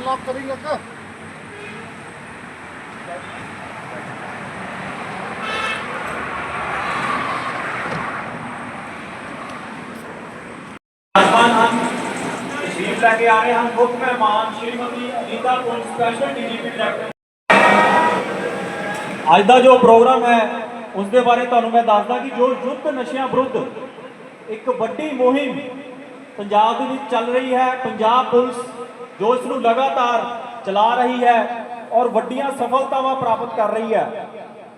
Unlock ਕਰੀ ਲੱਗਾ ਮਹਿਮਾਨ ਹਨ ਤਸ਼ਰੀਫ ਲੈ ਕੇ ਆ ਰਹੇ ਹਨ, ਮੁੱਖ ਮਹਿਮਾਨ Shrimati Anita Punj special DGP director ਅੱਜ ਦਾ ਜੋ ਪ੍ਰੋਗਰਾਮ ਹੈ ਉਸ ਦੇ ਬਾਰੇ ਤੁਹਾਨੂੰ ਮੈਂ ਦੱਸਦਾ ਕਿ ਜੋ ਯੁੱਧ ਨਸ਼ਿਆਂ ਵਿਰੁੱਧ ਇੱਕ ਵੱਡੀ ਮੁਹਿੰਮ ਪੰਜਾਬ ਦੇ ਵਿੱਚ ਚੱਲ ਰਹੀ ਹੈ, ਪੰਜਾਬ ਪੁਲਿਸ ਜੋ ਇਸ ਨੂੰ ਲਗਾਤਾਰ ਚਲਾ ਰਹੀ ਹੈ ਔਰ ਵੱਡੀਆਂ ਸਫਲਤਾਵਾਂ ਪ੍ਰਾਪਤ ਕਰ ਰਹੀ ਹੈ,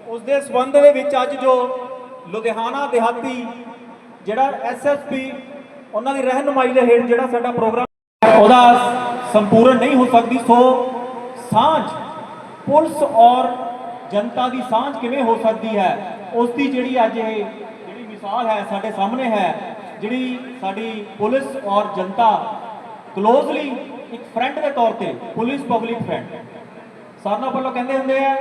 ਉਸ ਦੇ ਸਬੰਧ ਦੇ ਵਿੱਚ ਅੱਜ ਜੋ ਲੁਧਿਆਣਾ ਦਿਹਾਤੀ ਜਿਹੜਾ ਐਸਐਸਪੀ ਉਹਨਾਂ ਦੀ ਰਹਿਨੁਮਾਈ ਦੇ ਹੇਠ ਜਿਹੜਾ ਸਾਡਾ ਪ੍ਰੋਗਰਾਮ ਉਹਦਾ ਸੰਪੂਰਨ ਨਹੀਂ ਹੋ ਸਕਦੀ। ਸੋ ਸਾਂਝ ਪੁਲਿਸ ਔਰ ਜਨਤਾ ਦੀ ਸਾਂਝ ਕਿਵੇਂ ਹੋ ਸਕਦੀ ਹੈ, ਉਸ ਦੀ ਜਿਹੜੀ ਅੱਜ ਇਹ ਜਿਹੜੀ ਮਿਸਾਲ ਹੈ ਸਾਡੇ ਸਾਹਮਣੇ ਹੈ, ਜਿਹੜੀ ਸਾਡੀ ਪੁਲਿਸ ਔਰ ਜਨਤਾ ਕਲੋਜ਼ਲੀ ਇੱਕ ਫਰੈਂਡ ਦੇ ਤੌਰ ਤੇ ਪੁਲਿਸ ਪਬਲਿਕ ਫਰੈਂਡ ਸਾਰਨਾ ਵੱਲੋਂ ਕਹਿੰਦੇ ਹੁੰਦੇ ਆ,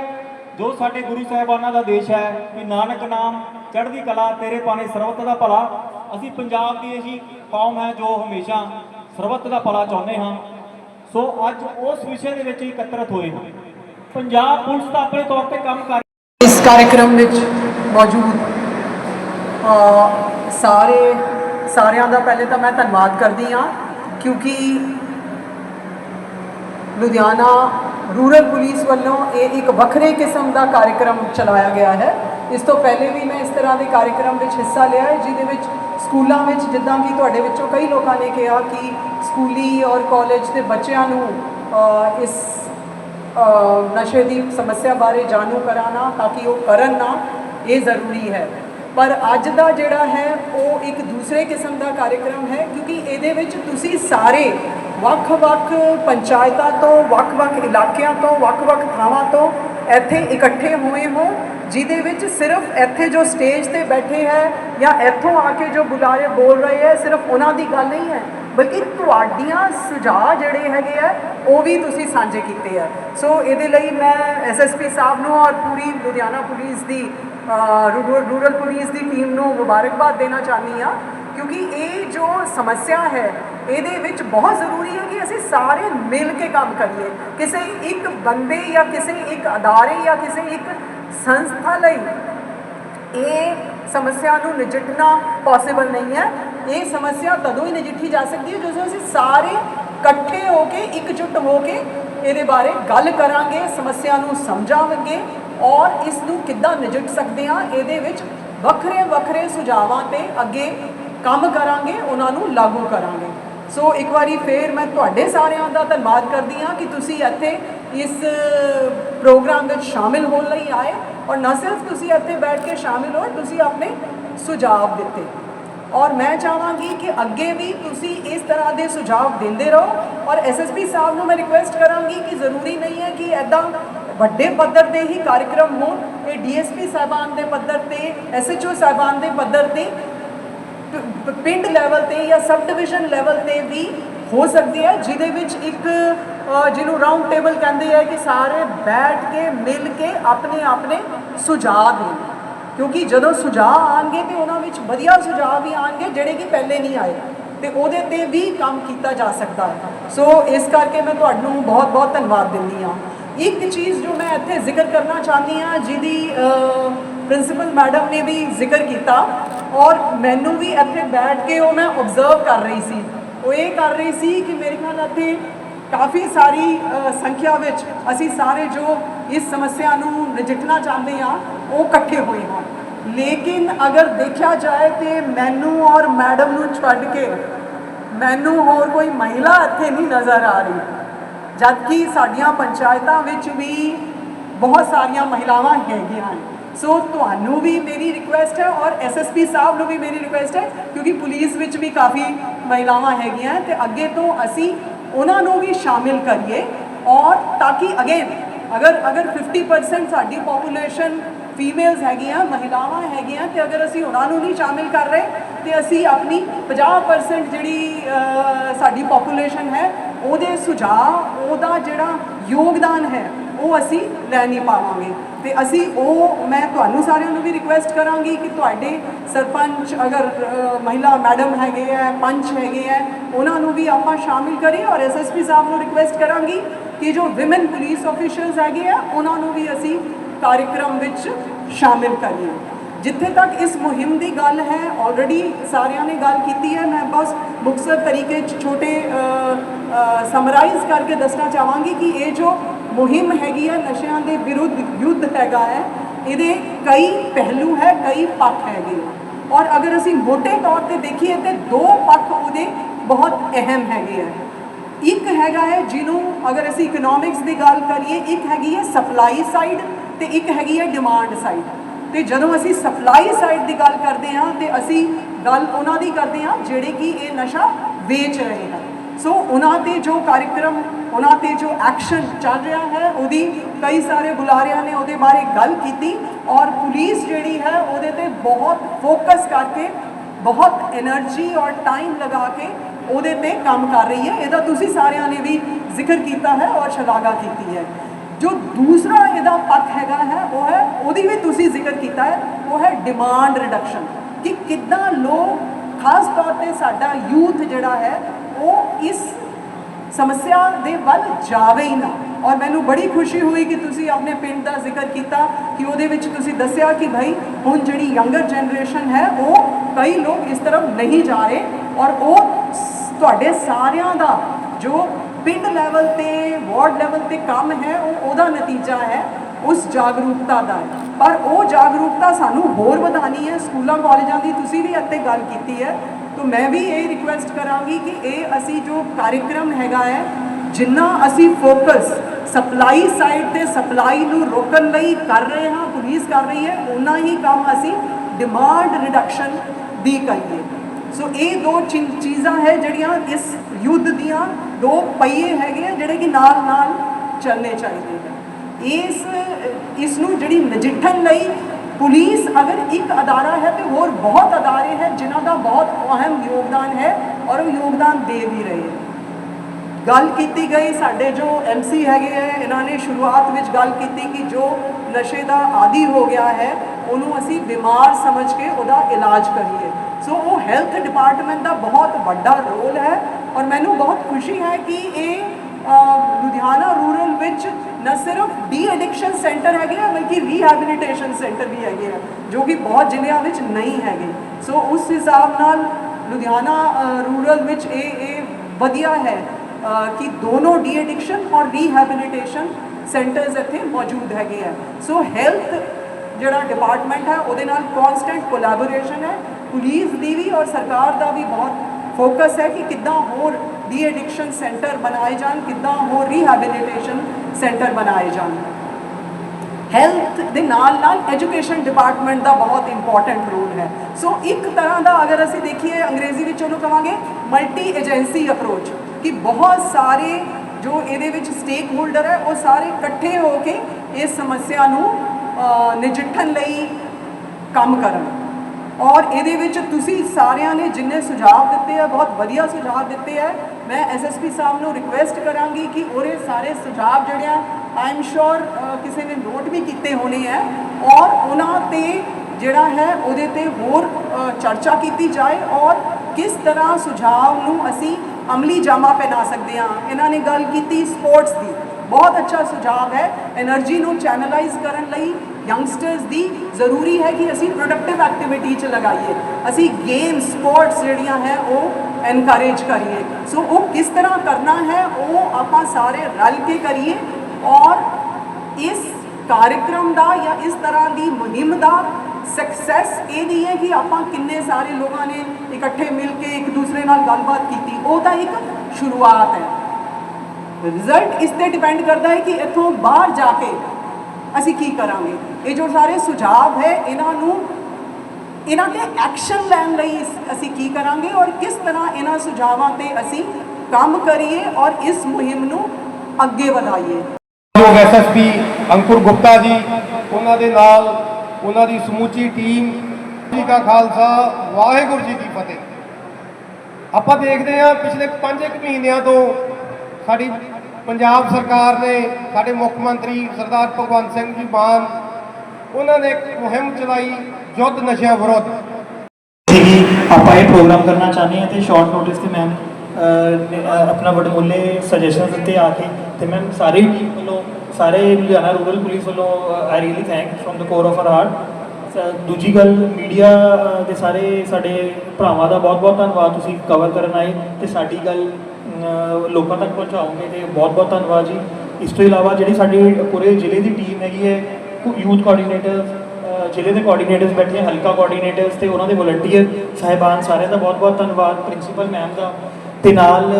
ਜੋ ਸਾਡੇ ਗੁਰੂ ਸਾਹਿਬਾਨਾਂ ਦਾ ਦੇਸ਼ ਹੈ ਕਿ ਨਾਨਕ ਨਾਮ ਚੜ੍ਹਦੀ ਕਲਾ, ਤੇਰੇ ਪਾਣੇ ਸਰਬੱਤ ਦਾ ਭਲਾ। ਅਸੀਂ ਪੰਜਾਬ ਦੀ ਇਹੀ ਕੌਮ ਹੈ, ਜੋ ਹਮੇਸ਼ਾ ਸਰਬੱਤ ਦਾ ਭਲਾ ਚਾਹੁੰਦੇ ਹਾਂ। ਸੋ ਅੱਜ ਉਸ ਵਿਸ਼ੇ ਦੇ ਵਿੱਚ ਇਕੱਤਰਤ ਹੋਏ ਹਾਂ। ਪੰਜਾਬ ਪੁਲਿਸ ਦਾ ਆਪਣੇ ਤੌਰ ਤੇ ਕੰਮ ਕਰ ਇਸ ਕਾਰਜਕ੍ਰਮ ਵਿੱਚ ਮੌਜੂਦ ਸਾਰੇ, ਸਾਰਿਆਂ ਦਾ ਪਹਿਲੇ ਤਾਂ ਮੈਂ ਧੰਨਵਾਦ ਕਰਦੀ ਹਾਂ, ਕਿਉਂਕਿ ਲੁਧਿਆਣਾ ਰੂਰਲ ਪੁਲਿਸ ਵੱਲੋਂ ਇਹ ਇੱਕ ਵੱਖਰੇ ਕਿਸਮ ਦਾ ਕਾਰਜਕ੍ਰਮ ਚਲਾਇਆ ਗਿਆ ਹੈ। ਇਸ ਤੋਂ ਪਹਿਲੇ ਵੀ ਮੈਂ ਇਸ ਤਰ੍ਹਾਂ ਦੇ ਕਾਰਜਕ੍ਰਮ ਵਿੱਚ ਹਿੱਸਾ ਲਿਆ ਹੈ, ਜਿਹਦੇ ਵਿੱਚ ਸਕੂਲਾਂ ਵਿੱਚ ਜਿੱਦਾਂ ਕਿ ਤੁਹਾਡੇ ਵਿੱਚੋਂ ਕਈ ਲੋਕਾਂ ਨੇ ਕਿਹਾ ਕਿ ਸਕੂਲੀ ਔਰ ਕਾਲਜ ਦੇ ਬੱਚਿਆਂ ਨੂੰ ਇਸ ਨਸ਼ੇ ਦੀ ਸਮੱਸਿਆ ਬਾਰੇ ਜਾਣੂ ਕਰਾਉਣਾ ਤਾਂ ਕਿ ਉਹ ਕਰਨ ਨਾ, ਇਹ ਜ਼ਰੂਰੀ ਹੈ। ਪਰ ਅੱਜ ਦਾ ਜਿਹੜਾ ਹੈ, ਉਹ ਇੱਕ ਦੂਸਰੇ ਕਿਸਮ ਦਾ ਕਾਰਜਕ੍ਰਮ ਹੈ, ਕਿਉਂਕਿ ਇਹਦੇ ਵਿੱਚ ਤੁਸੀਂ ਸਾਰੇ ਵੱਖ-ਵੱਖ ਪੰਚਾਇਤਾਂ ਤੋਂ ਵੱਖ-ਵੱਖ ਇਲਾਕਿਆਂ ਤੋਂ ਵੱਖ-ਵੱਖ ਥਾਵਾਂ ਤੋਂ ਇੱਥੇ ਇਕੱਠੇ ਹੋਏ ਹੋ, ਜਿਹਦੇ ਵਿੱਚ ਸਿਰਫ ਇੱਥੇ ਜੋ ਸਟੇਜ ਤੇ ਬੈਠੇ ਹੈ ਜਾਂ ਇੱਥੋਂ ਆ ਕੇ ਜੋ ਬੁਲਾਰੇ ਬੋਲ ਰਹੇ ਹੈ, ਸਿਰਫ ਉਹਨਾਂ ਦੀ ਗੱਲ ਨਹੀਂ ਹੈ, ਬਲਕਿ ਤੁਹਾਡੀਆਂ ਸੁਝਾਅ ਜਿਹੜੇ ਹੈਗੇ ਆ, ਉਹ ਵੀ ਤੁਸੀਂ ਸਾਂਝੇ ਕੀਤੇ ਆ। ਸੋ ਇਹਦੇ ਲਈ ਮੈਂ ਐਸਐਸਪੀ ਸਾਹਿਬ ਨੂੰ ਔਰ ਪੂਰੀ ਲੁਧਿਆਣਾ ਪੁਲਿਸ ਦੀ ਰੂਰਲ ਰੂਰਲ ਪੁਲਿਸ ਦੀ ਟੀਮ ਨੂੰ ਮੁਬਾਰਕਬਾਦ ਦੇਣਾ ਚਾਹੁੰਦੀ ਆ ਕਿਉਂਕਿ ਇਹ ਜੋ ਸਮੱਸਿਆ ਹੈ, ਇਹਦੇ ਵਿੱਚ ਬਹੁਤ ਜ਼ਰੂਰੀ ਹੈ ਕਿ ਅਸੀਂ ਸਾਰੇ ਮਿਲ ਕੇ ਕੰਮ ਕਰੀਏ। ਕਿਸੇ ਇੱਕ ਬੰਦੇ ਜਾਂ ਕਿਸੇ ਇੱਕ ਅਦਾਰੇ ਜਾਂ ਕਿਸੇ ਇੱਕ ਸੰਸਥਾ ਲਈ ਇਹ ਸਮੱਸਿਆ ਨੂੰ ਨਜਿੱਠਣਾ ਪੋਸੀਬਲ ਨਹੀਂ ਹੈ। ਇਹ ਸਮੱਸਿਆ ਤਦੋਂ ਹੀ ਨਜਿੱਠੀ ਜਾ ਸਕਦੀ ਹੈ ਜਦੋਂ ਅਸੀਂ ਸਾਰੇ ਇਕੱਠੇ ਹੋ ਕੇ, ਇਕਜੁੱਟ ਹੋ ਕੇ ਇਹਦੇ ਬਾਰੇ ਗੱਲ ਕਰਾਂਗੇ, ਸਮੱਸਿਆ ਨੂੰ ਸਮਝਾਵਾਂਗੇ। ਔਰ ਇਸ ਨੂੰ ਕਿੱਦਾਂ ਨਜਿੱਠ ਸਕਦੇ ਹਾਂ, ਇਹਦੇ ਵਿੱਚ ਵੱਖਰੇ ਵੱਖਰੇ ਸੁਝਾਵਾਂ ਤੇ ਅੱਗੇ ਕੰਮ ਕਰਾਂਗੇ, ਉਹਨਾਂ ਨੂੰ ਲਾਗੂ ਕਰਾਂਗੇ। ਸੋ ਇੱਕ ਵਾਰੀ ਫੇਰ ਮੈਂ ਤੁਹਾਡੇ ਸਾਰਿਆਂ ਦਾ ਧੰਨਵਾਦ ਕਰਦੀ ਹਾਂ ਕਿ ਤੁਸੀਂ ਇੱਥੇ ਇਸ ਪ੍ਰੋਗਰਾਮ ਵਿੱਚ ਸ਼ਾਮਿਲ ਹੋਣ ਲਈ ਆਏ ਔਰ ਨਾ ਸਿਰਫ ਤੁਸੀਂ ਇੱਥੇ ਬੈਠ ਕੇ ਸ਼ਾਮਿਲ ਹੋ ਤੁਸੀਂ ਆਪਣੇ ਸੁਝਾਅ ਦਿੱਤੇ। ਔਰ ਮੈਂ ਚਾਹਾਂਗੀ ਕਿ ਅੱਗੇ ਵੀ ਤੁਸੀਂ ਇਸ ਤਰ੍ਹਾਂ ਦੇ ਸੁਝਾਅ ਦਿੰਦੇ ਰਹੋ ਔਰ ਐਸਐਸਪੀ ਸਾਹਿਬ ਨੂੰ ਮੈਂ ਰਿਕੁਐਸਟ ਕਰਾਂਗੀ ਕਿ ਜ਼ਰੂਰੀ ਨਹੀਂ ਹੈ ਕਿ ਐਦਾਂ ਵੱਡੇ ਪੱਧਰ 'ਤੇ ਹੀ ਕਾਰਜਕ੍ਰਮ ਹੋਣ ਇਹ ਡੀਐਸਪੀ ਸਾਹਿਬਾਨ ਦੇ ਪੱਧਰ ਤੇ, ਐਸਐਚਓ ਸਾਹਿਬਾਨ ਦੇ ਪੱਧਰ ਤੇ ਪਿੰਡ ਲੈਵਲ ਤੇ ਜਾਂ ਸਬ ਡਿਵੀਜ਼ਨ ਲੈਵਲ ਤੇ ਵੀ ਹੋ ਸਕਦੇ ਹੈ, ਜਿਹਦੇ ਵਿੱਚ ਇੱਕ ਜਿਹਨੂੰ ਰਾਉਂਡ ਟੇਬਲ ਕਹਿੰਦੇ ਆ ਕਿ ਸਾਰੇ ਬੈਠ ਕੇ, ਮਿਲ ਕੇ ਆਪਣੇ ਆਪਣੇ ਸੁਝਾਅ ਦੇਣ। ਕਿਉਂਕਿ ਜਦੋਂ ਸੁਝਾਅ ਆਣਗੇ ਤੇ ਉਹਨਾਂ ਵਿੱਚ ਵਧੀਆ ਸੁਝਾਅ ਵੀ ਆਣਗੇ, ਜਿਹੜੇ ਕਿ ਪਹਿਲੇ ਨਹੀਂ ਆਏ। ਤੇ ਉਹਦੇ ਤੇ ਵੀ ਕੰਮ ਕੀਤਾ ਜਾ ਸਕਦਾ ਹੈ। ਸੋ ਇਸ ਕਰਕੇ ਮੈਂ ਤੁਹਾਨੂੰ ਬਹੁਤ ਬਹੁਤ ਧੰਨਵਾਦ ਦਿੰਦੀ ਹਾਂ। ਇੱਕ ਚੀਜ਼ ਜੋ ਮੈਂ ਇੱਥੇ ਜ਼ਿਕਰ ਕਰਨਾ ਚਾਹੁੰਦੀ ਹਾਂ, ਜਿਹਦੀ ਪ੍ਰਿੰਸੀਪਲ ਮੈਡਮ ਨੇ ਵੀ ਜ਼ਿਕਰ ਕੀਤਾ ਔਰ ਮੈਨੂੰ ਵੀ ਇੱਥੇ ਬੈਠ ਕੇ ਉਹ ਮੈਂ ਆਬਜ਼ਰਵ ਕਰ ਰਹੀ ਸੀ। ਉਹ ਇਹ ਕਰ ਰਹੀ ਸੀ ਕਿ ਮੇਰੇ ਖਿਆਲ ਇੱਥੇ ਕਾਫੀ ਸਾਰੀ ਸੰਖਿਆ ਵਿੱਚ ਅਸੀਂ ਸਾਰੇ ਜੋ ਇਸ ਸਮੱਸਿਆ ਨੂੰ ਨਜਿੱਠਣਾ ਚਾਹੁੰਦੇ ਹਾਂ, ਉਹ ਇਕੱਠੇ ਹੋਏ ਹਾਂ ਲੇਕਿਨ ਅਗਰ ਦੇਖਿਆ ਜਾਏ ਤੇ ਮੈਨੂੰ ਔਰ ਮੈਡਮ ਨੂੰ ਛੱਡ ਕੇ ਮੈਨੂੰ ਹੋਰ ਕੋਈ ਮਹਿਲਾ ਇੱਥੇ ਨਹੀਂ ਨਜ਼ਰ ਆ ਰਹੀ। ਜਦਕਿ ਸਾਡੀਆਂ ਪੰਚਾਇਤਾਂ ਵਿੱਚ ਵੀ ਬਹੁਤ ਸਾਰੀਆਂ ਮਹਿਲਾਵਾਂ ਹੈਗੀਆਂ ਹਨ। ਸੋ ਤੁਹਾਨੂੰ ਵੀ ਮੇਰੀ ਰਿਕੁਐਸਟ ਹੈ ਔਰ ਐਸਐਸਪੀ ਸਾਹਿਬ ਨੂੰ ਵੀ ਮੇਰੀ ਰਿਕੁਐਸਟ ਹੈ, ਕਿਉਂਕਿ ਪੁਲਿਸ ਵਿੱਚ ਵੀ ਕਾਫੀ ਮਹਿਲਾਵਾਂ ਹੈਗੀਆਂ ਤੇ ਅੱਗੇ ਤੋਂ ਅਸੀਂ ਉਹਨਾਂ ਨੂੰ ਵੀ ਸ਼ਾਮਿਲ ਕਰੀਏ ਔਰ ਤਾਂ ਕਿ ਅਗੇਨ ਅਗਰ ਅਗਰ 50% ਸਾਡੀ ਪੋਪੂਲੇਸ਼ਨ ਫੀਮੇਲਸ ਹੈਗੀਆਂ, ਮਹਿਲਾਵਾਂ ਹੈਗੀਆਂ, ਤੇ ਅਗਰ ਅਸੀਂ ਉਹਨਾਂ ਨੂੰ ਨਹੀਂ ਸ਼ਾਮਿਲ ਕਰ ਰਹੇ, ਤੇ ਅਸੀਂ ਆਪਣੀ 50% ਜਿਹੜੀ ਸਾਡੀ ਪੋਪੂਲੇਸ਼ਨ ਹੈ ਉਹਦੇ ਸੁਝਾਅ, ਉਹਦਾ ਜਿਹੜਾ ਯੋਗਦਾਨ ਹੈ, ਉਹ ਅਸੀਂ ਲੈ ਨਹੀਂ ਪਾਵਾਂਗੇ। ਤੇ ਅਸੀਂ ਉਹ, ਮੈਂ ਤੁਹਾਨੂੰ ਸਾਰਿਆਂ ਨੂੰ ਵੀ ਰਿਕੁਐਸਟ ਕਰਾਂਗੀ ਕਿ ਤੁਹਾਡੇ ਸਰਪੰਚ ਅਗਰ ਮਹਿਲਾ ਮੈਡਮ ਹੈਗੇ ਆ ਪੰਚ ਹੈਗੇ ਆ ਉਹਨਾਂ ਨੂੰ ਵੀ ਆਪਾਂ ਸ਼ਾਮਿਲ ਕਰੀਏ ਔਰ ਐਸਐਸਪੀ ਸਾਹਿਬ ਨੂੰ ਰਿਕੁਐਸਟ ਕਰਾਂਗੀ ਕਿ ਜੋ ਵਿਮਨ ਪੁਲਿਸ ਆਫੀਸ਼ੀਅਲਸ ਹੈਗੇ ਆ, ਉਹਨਾਂ ਨੂੰ ਵੀ ਅਸੀਂ ਕਾਰਜਕ੍ਰਮ ਵਿੱਚ ਸ਼ਾਮਿਲ ਕਰੀਏ। ਜਿੱਥੇ ਤੱਕ ਇਸ ਮੁਹਿੰਮ ਦੀ ਗੱਲ ਹੈ ਆਲਰੇਡੀ ਸਾਰਿਆਂ ਨੇ ਗੱਲ ਕੀਤੀ ਹੈ। ਮੈਂ ਬਸ ਮੁਖਸਰ ਤਰੀਕੇ 'ਚ ਛੋਟੇ ਸਮਰਾਈਜ਼ ਕਰਕੇ ਦੱਸਣਾ ਚਾਹਾਂਗੀ ਕਿ ਇਹ ਜੋ ਮੁਹਿੰਮ ਹੈਗੀ ਹੈ, ਨਸ਼ਿਆਂ ਦੇ ਵਿਰੁੱਧ ਯੁੱਧ ਹੈਗਾ ਹੈ, ਇਹਦੇ ਕਈ ਪਹਿਲੂ ਹੈ, ਕਈ ਪੱਖ ਹੈਗੇ। ਆ। ਔਰ ਅਗਰ ਅਸੀਂ ਮੋٹے ਤੌਰ ਤੇ ਦੇਖੀਏ ਤੇ ਦੋ ਪੱਖ ਉਹਦੇ ਬਹੁਤ ਅਹਿਮ ਹੈਗੇ ਆ ਇੱਕ ਹੈਗਾ ਹੈ ਜਿਹਨੂੰ ਅਗਰ ਅਸੀਂ ਇਕਨੋਮਿਕਸ ਦੀ ਗੱਲ ਕਰੀਏ, ਇੱਕ ਹੈਗੀ ਹੈ ਸਪਲਾਈ ਸਾਈਡ ਤੇ ਇੱਕ ਹੈਗੀ ਹੈ ਡਿਮਾਂਡ ਸਾਈਡ ਤੇ ਜਦੋਂ ਅਸੀਂ ਸਪਲਾਈ ਸਾਈਡ ਦੀ ਗੱਲ ਕਰਦੇ ਹਾਂ ਤੇ ਅਸੀਂ ਗੱਲ ਉਹਨਾਂ ਦੀ ਕਰਦੇ ਹਾਂ ਜਿਹੜੇ ਕਿ ਇਹ ਨਸ਼ਾ ਵੇਚ ਰਹੇ ਹਨ। ਸੋ ਉਹਨਾਂ ਤੇ ਜੋ ਕਾਰਜਕ੍ਰਮ ਉਹਨਾਂ ਤੇ ਜੋ ਐਕਸ਼ਨ ਚੱਲ ਰਿਹਾ ਹੈ, ਉਹਦੀ ਕਈ ਸਾਰੇ ਬੁਲਾਰਿਆਂ ਨੇ ਉਹਦੇ ਬਾਰੇ ਗੱਲ ਕੀਤੀ ਔਰ ਪੁਲਿਸ ਜਿਹੜੀ ਹੈ ਉਹਦੇ ਤੇ ਬਹੁਤ ਫੋਕਸ ਕਰਕੇ ਬਹੁਤ એનર્ਜੀ ਔਰ ਟਾਈਮ ਲਗਾ ਕੇ ਉਹਦੇ ਤੇ ਕੰਮ ਕਰ ਰਹੀ ਹੈ। ਇਹਦਾ ਤੁਸੀਂ ਸਾਰਿਆਂ ਨੇ ਵੀ ਜ਼ਿਕਰ ਕੀਤਾ ਹੈ ਔਰ ਸ਼ਲਾਘਾ ਕੀਤੀ ਹੈ। ਜੋ ਦੂਸਰਾ ਇਹਦਾ ਪੱਖ ਹੈਗਾ ਹੈ, ਉਹ ਹੈ, ਉਹਦੀ ਵੀ ਤੁਸੀਂ ਜ਼ਿਕਰ ਕੀਤਾ ਹੈ, ਉਹ ਹੈ ਡਿਮਾਂਡ ਰਿਡਕਸ਼ਨ ਕਿ ਕਿੱਦਾਂ ਲੋਕ, ਖਾਸ ਤੌਰ ਤੇ ਸਾਡਾ ਯੂਥ ਜਿਹੜਾ ਹੈ, ਉਹ ਇਸ ਸਮੱਸਿਆ ਦੇ ਵੱਲ ਜਾਵੇ ਹੀ ਨਾ। ਔਰ ਮੈਨੂੰ ਬੜੀ ਖੁਸ਼ੀ ਹੋਈ ਕਿ ਤੁਸੀਂ ਆਪਣੇ ਪਿੰਡ ਦਾ ਜ਼ਿਕਰ ਕੀਤਾ, ਕਿ ਉਹਦੇ ਵਿੱਚ ਤੁਸੀਂ ਦੱਸਿਆ ਕਿ ਭਾਈ ਹੁਣ ਜਿਹੜੀ ਯੰਗਰ ਜਨਰੇਸ਼ਨ ਹੈ, ਉਹ ਕਈ ਲੋਕ ਇਸ ਤਰਫ ਨਹੀਂ ਜਾ ਰਹੇ। ਔਰ ਉਹ ਤੁਹਾਡੇ ਸਾਰਿਆਂ ਦਾ ਜੋ ਪਿੰਡ ਲੈਵਲ ਤੇ, ਵਾਰਡ ਲੈਵਲ ਤੇ ਕੰਮ ਹੈ, ਉਹ ਉਹਦਾ ਨਤੀਜਾ ਹੈ, ਉਸ ਜਾਗਰੂਕਤਾ ਦਾ। ਪਰ ਉਹ ਜਾਗਰੂਕਤਾ ਸਾਨੂੰ ਹੋਰ ਵਧਾਣੀ ਹੈ, ਸਕੂਲਾਂ, ਕਾਲਜਾਂ ਦੀ ਤੁਸੀਂ ਵੀ ਇੱਥੇ ਗੱਲ ਕੀਤੀ ਹੈ। ਤਾਂ ਮੈਂ ਵੀ ਇਹ ਰਿਕੁਐਸਟ ਕਰਾਂਗੀ ਕਿ ਇਹ ਅਸੀਂ ਜੋ ਕਾਰਜਕ੍ਰਮ ਹੈਗਾ ਹੈ, ਜਿੰਨਾ ਅਸੀਂ ਫੋਕਸ ਸਪਲਾਈ ਸਾਈਡ ਤੇ ਸਪਲਾਈ ਨੂੰ ਰੋਕਣ ਲਈ ਕਰ ਰਹੇ ਹਾਂ ਪੁਲਿਸ ਕਰ ਰਹੀ ਹੈ ਉਨਾ ਹੀ ਕੰਮ ਅਸੀਂ ਡਿਮਾਂਡ ਰਿਡਕਸ਼ਨ ਦੀ ਕਰੀਏ। ਸੋ ਇਹ ਦੋ ਚੀ- ਚੀਜ਼ਾਂ ਹੈ ਜਿਹੜੀਆਂ ਇਸ ਯੁੱਧ ਦੀਆਂ ਦੋ ਪਹੀਏ ਹੈਗੇ ਆ ਜਿਹੜੇ ਕਿ ਨਾਲ ਨਾਲ ਚੱਲਣੇ ਚਾਹੀਦੇ ਨੇ। ਇਸ ਇਸ ਨੂੰ ਜਿਹੜੀ ਨਜਿੱਠਣ ਲਈ ਪੁਲਿਸ ਅਗਰ ਇੱਕ ਅਦਾਰਾ ਹੈ ਤੇ ਹੋਰ ਬਹੁਤ ਅਦਾਰੇ ਹੈ ਜਿਨ੍ਹਾਂ ਦਾ ਬਹੁਤ ਅਹਿਮ ਯੋਗਦਾਨ ਹੈ ਔਰ ਉਹ ਯੋਗਦਾਨ ਦੇ ਵੀ ਰਹੇ ਹੈ ਗੱਲ ਕੀਤੀ ਗਈ ਸਾਡੇ ਜੋ ਐਮਸੀ ਹੈਗੇ ਹੈ ਇਹਨਾਂ ਨੇ ਸ਼ੁਰੂਆਤ ਵਿੱਚ ਗੱਲ ਕੀਤੀ ਕਿ ਜੋ ਨਸ਼ੇ ਦਾ ਆਦੀ ਹੋ ਗਿਆ ਹੈ, ਉਹਨੂੰ ਅਸੀਂ ਬਿਮਾਰ ਸਮਝ ਕੇ ਉਹਦਾ ਇਲਾਜ ਕਰੀਏ। ਸੋ ਉਹ ਹੈਲਥ ਡਿਪਾਰਟਮੈਂਟ ਦਾ ਬਹੁਤ ਵੱਡਾ ਰੋਲ ਹੈ ਔਰ ਮੈਨੂੰ ਬਹੁਤ ਖੁਸ਼ੀ ਹੈ ਕਿ ਇਹ ਲੁਧਿਆਣਾ ਰੂਰਲ ਵਿੱਚ ਨਾ ਸਿਰਫ ਡੀ ਐਡਿਕਸ਼ਨ ਸੈਂਟਰ ਹੈਗੇ ਆ, ਬਲਕਿ ਰੀਹੈਬਿਲਿਟੇਸ਼ਨ ਸੈਂਟਰ ਵੀ ਹੈਗੇ ਆ, ਜੋ ਕਿ ਬਹੁਤ ਜ਼ਿਲ੍ਹਿਆਂ ਵਿੱਚ ਨਹੀਂ ਹੈਗੇ। ਸੋ ਉਸ ਹਿਸਾਬ ਨਾਲ ਲੁਧਿਆਣਾ ਰੂਰਲ ਵਿੱਚ ਇਹ ਇਹ ਵਧੀਆ ਹੈ ਕਿ ਦੋਨੋਂ ਡੀ ਐਡਿਕਸ਼ਨ ਔਰ ਰੀਹੈਬਿਲਿਟੇਸ਼ਨ ਸੈਂਟਰਸ ਇੱਥੇ ਮੌਜੂਦ ਹੈਗੇ ਆ। ਸੋ ਹੈਲਥ ਜਿਹੜਾ ਡਿਪਾਰਟਮੈਂਟ ਹੈ, ਉਹਦੇ ਨਾਲ ਕਨਸਟੈਂਟ ਕੋਲੈਬੋਰੇਸ਼ਨ ਹੈ। ਪੁਲਿਸ ਦੀ ਵੀ ਔਰ ਸਰਕਾਰ ਦਾ ਵੀ ਬਹੁਤ ਫੋਕਸ ਹੈ ਕਿ ਕਿੱਦਾਂ ਹੋਰ ਡੀ ਐਡਿਕਸ਼ਨ ਸੈਂਟਰ ਬਣਾਏ ਜਾਣ, ਕਿੱਦਾਂ ਹੋਰ ਰੀਹੈਬਿਲਿਟੇਸ਼ਨ ਸੈਂਟਰ ਬਣਾਏ ਜਾਣ। ਹੈਲਥ ਦੇ ਨਾਲ ਨਾਲ ਐਜੂਕੇਸ਼ਨ ਡਿਪਾਰਟਮੈਂਟ ਦਾ ਬਹੁਤ ਇੰਪੋਰਟੈਂਟ ਰੋਲ ਹੈ। ਸੋ ਇੱਕ ਤਰ੍ਹਾਂ ਦਾ ਅਗਰ ਅਸੀਂ ਦੇਖੀਏ, ਅੰਗਰੇਜ਼ੀ ਵਿੱਚ ਉਹਨੂੰ ਕਵਾਂਗੇ ਮਲਟੀ ਏਜੰਸੀ ਅਪਰੋਚ ਕਿ ਬਹੁਤ ਸਾਰੇ ਜੋ ਇਹਦੇ ਵਿੱਚ ਸਟੇਕ ਹੋਲਡਰ ਹੈ, ਉਹ ਸਾਰੇ ਇਕੱਠੇ ਹੋ ਕੇ ਇਸ ਸਮੱਸਿਆ ਨੂੰ ਨਜਿੱਠਣ ਲਈ ਕੰਮ ਕਰਨ। ਔਰ ਇਹਦੇ ਵਿੱਚ ਤੁਸੀਂ ਸਾਰਿਆਂ ਨੇ ਜਿੰਨੇ ਸੁਝਾਅ ਦਿੱਤੇ ਆ, ਬਹੁਤ ਵਧੀਆ ਸੁਝਾਅ ਦਿੱਤੇ ਆ। ਮੈਂ ਐਸਐਸਪੀ ਸਾਹਿਬ ਨੂੰ ਰਿਕੁਐਸਟ ਕਰਾਂਗੀ ਕਿ ਉਹਦੇ ਸਾਰੇ ਸੁਝਾਅ ਜਿਹੜੇ ਆਈ ਐਮ ਸ਼ੋਰ ਕਿਸੇ ਨੇ ਨੋਟ ਵੀ ਕੀਤੇ ਹੋਣੇ ਆ। ਔਰ ਉਹਨਾਂ ਤੇ ਜਿਹੜਾ ਹੈ, ਉਹਦੇ ਤੇ ਹੋਰ ਚਰਚਾ ਕੀਤੀ ਜਾਏ। ਔਰ ਕਿਸ ਤਰ੍ਹਾਂ ਸੁਝਾਅ ਨੂੰ ਅਸੀਂ ਅਮਲੀ ਜਾਮਾ ਪਹਿਨਾ ਸਕਦੇ ਹਾਂ? ਇਹਨਾਂ ਨੇ ਗੱਲ ਕੀਤੀ ਸਪੋਰਟਸ ਦੀ। ਬਹੁਤ ਅੱਛਾ ਸੁਝਾਅ ਹੈ। એનર્ਜੀ ਨੂੰ ਚੈਨਲਾਈਜ਼ ਕਰਨ ਲਈ ਯੰਗਸਟਰਸ ਦੀ ਜ਼ਰੂਰੀ ਹੈ ਕਿ ਅਸੀਂ ਪ੍ਰੋਡਕਟਿਵ ਐਕਟੀਵਿਟੀ ਚ ਲਗਾਈਏ। ਅਸੀਂ ਗੇਮ ਸਪੋਰਟਸ ਜਿਹੜੀਆਂ ਹੈ, ਉਹ ਐਨਕਰੇਜ ਕਰੀਏ। ਸੋ ਉਹ ਕਿਸ ਤਰ੍ਹਾਂ ਕਰਨਾ ਹੈ, ਉਹ ਆਪਾਂ ਸਾਰੇ ਰਲ ਕੇ ਕਰੀਏ ਔਰ ਇਸ ਕਾਰਜਕ੍ਰਮ ਦਾ ਜਾਂ ਇਸ ਤਰ੍ਹਾਂ ਦੀ ਮੁਹਿੰਮ ਦਾ ਸਕਸੈਸ ਇਹ ਨਹੀਂ ਹੈ ਕਿ ਆਪਾਂ ਕਿੰਨੇ ਸਾਰੇ ਲੋਕਾਂ ਨੇ ਇਕੱਠੇ ਮਿਲ ਕੇ ਇੱਕ ਦੂਸਰੇ ਨਾਲ ਗੱਲਬਾਤ ਕੀਤੀ। ਉਹ ਤਾਂ ਇੱਕ ਸ਼ੁਰੂਆਤ ਹੈ। ਰਿਜ਼ਲਟ ਇਸ ਤੇ ਡਿਪੈਂਡ ਕਰਦਾ ਹੈ ਕਿ ਇੱਥੋਂ ਬਾਹਰ ਜਾ ਕੇ ਅਸੀਂ ਕੀ ਕਰਾਂਗੇ। ਇਹ ਜੋ ਸਾਰੇ ਸੁਝਾਅ ਹੈ, ਇਹਨਾਂ ਨੂੰ, ਇਹਨਾਂ ਤੇ ਐਕਸ਼ਨ ਲੈਣ ਲਈ ਅਸੀਂ ਕੀ ਕਰਾਂਗੇ ਔਰ ਕਿਸ ਤਰ੍ਹਾਂ ਇਹਨਾਂ ਸੁਝਾਵਾਂ ਤੇ ਅਸੀਂ ਕੰਮ ਕਰੀਏ ਔਰ ਇਸ ਮੁਹਿੰਮ ਨੂੰ ਅੱਗੇ ਵਧਾਈਏ। ਲੋਕ ਐਸਐਸਪੀ ਅੰਕੁਰ ਗੁਪਤਾ ਜੀ, ਉਹਨਾਂ ਦੇ ਨਾਲ ਉਹਨਾਂ ਦੀ ਸਮੂਚੀ ਟੀਮ ਜੀ ਕਾ ਖਾਲਸਾ, ਵਾਹਿਗੁਰੂ ਜੀ ਦੀ ਫਤਿਹ। ਆਪਾਂ ਦੇਖਦੇ ਹਾਂ ਪਿਛਲੇ 5 ਇੱਕ ਮਹੀਨਿਆਂ ਤੋਂ ਸਾਡੀ ਪੰਜਾਬ ਸਰਕਾਰ ਨੇ, ਸਾਡੇ ਮੁੱਖ ਮੰਤਰੀ ਸਰਦਾਰ ਭਗਵੰਤ ਸਿੰਘ ਜੀ ਮਾਨ ਉਹਨਾਂ ਨੇ ਇੱਕ ਮੁਹਿੰਮ ਚਲਾਈ ਯੁੱਧ ਨਸ਼ਿਆਂ ਵਿਰੁੱਧ। ਸੀਗੀ ਆਪਾਂ ਇਹ ਪ੍ਰੋਗਰਾਮ ਕਰਨਾ ਚਾਹੁੰਦੇ ਹਾਂ ਤੇ ਸ਼ਾਰਟ ਨੋਟਿਸ ਤੇ ਮੈਮ ਆਪਣਾ ਵਡਮੁੱਲੇ ਸੁਜੈਸ਼ਨ ਦਿੱਤੇ ਆ ਕੇ ਤੇ ਮੈਮ ਸਾਰੇ ਟੀਮ ਵੱਲੋਂ, ਸਾਰੇ ਲੁਧਿਆਣਾ ਰੂਰਲ ਪੁਲਿਸ ਵੱਲੋਂ I really thank from the core of our heart ਦੂਜੀ ਗੱਲ ਮੀਡੀਆ ਦੇ ਸਾਰੇ ਸਾਡੇ ਭਰਾਵਾਂ ਦਾ ਬਹੁਤ-ਬਹੁਤ ਧੰਨਵਾਦ ਤੁਸੀਂ ਕਵਰ ਕਰਨ ਆਏ ਤੇ ਸਾਡੀ ਗੱਲ ਲੋਕਾਂ ਤੱਕ ਪਹੁੰਚਾਓਗੇ ਤੇ ਬਹੁਤ-ਬਹੁਤ ਧੰਨਵਾਦ ਜੀ। ਇਸ ਤੋਂ ਇਲਾਵਾ ਜਿਹੜੀ ਸਾਡੀ ਪੂਰੇ ਜ਼ਿਲ੍ਹੇ ਦੀ ਟੀਮ ਹੈਗੀ ਹੈ ਯੂਥ ਕੋਆਰਡੀਨੇਟਰ ਜ਼ਿਲ੍ਹੇ ਦੇ ਕੋਆਰਡੀਨੇਟਰਸ ਬੈਠੇ ਹੈ ਹਲਕਾ ਕੋਆਰਡੀਨੇਟਰਸ ਤੇ ਉਹਨਾਂ ਦੇ ਵਲੰਟੀਅਰ ਸਾਹਿਬਾਨ ਸਾਰਿਆਂ ਦਾ ਬਹੁਤ-ਬਹੁਤ ਧੰਨਵਾਦ ਪ੍ਰਿੰਸੀਪਲ ਮੈਮ ਦਾ। ਤੇ ਨਾਲ